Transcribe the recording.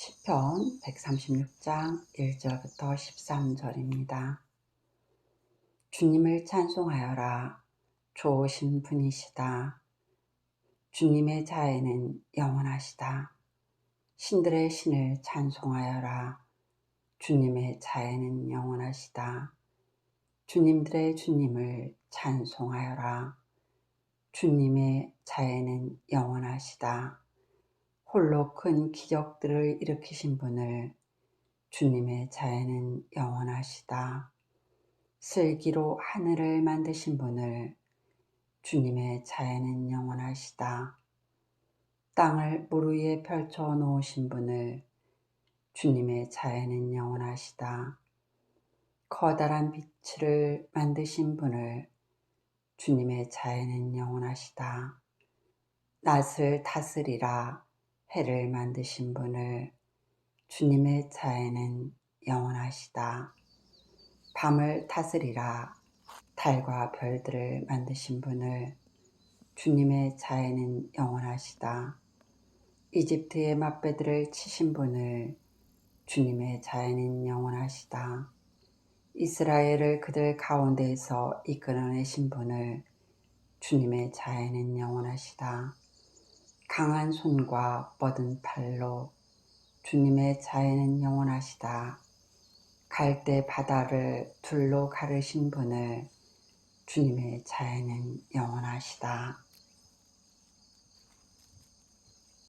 시편 136장 1절부터 13절입니다. 주님을 찬송하여라. 좋으신 분이시다. 주님의 자애는 영원하시다. 신들의 신을 찬송하여라. 주님의 자애는 영원하시다. 주님들의 주님을 찬송하여라. 주님의 자애는 영원하시다. 홀로 큰 기적들을 일으키신 분을 주님의 자애는 영원하시다. 슬기로 하늘을 만드신 분을 주님의 자애는 영원하시다. 땅을 물 위에 펼쳐 놓으신 분을 주님의 자애는 영원하시다. 커다란 빛을 만드신 분을 주님의 자애는 영원하시다. 낯을 다스리라 해를 만드신 분을 주님의 자애는 영원하시다. 밤을 다스리라 달과 별들을 만드신 분을 주님의 자애는 영원하시다. 이집트의 맛배들을 치신 분을 주님의 자애는 영원하시다. 이스라엘을 그들 가운데에서 이끌어내신 분을 주님의 자애는 영원하시다. 강한 손과 뻗은 팔로 주님의 자애는 영원하시다. 갈대 바다를 둘로 가르신 분을 주님의 자애는 영원하시다.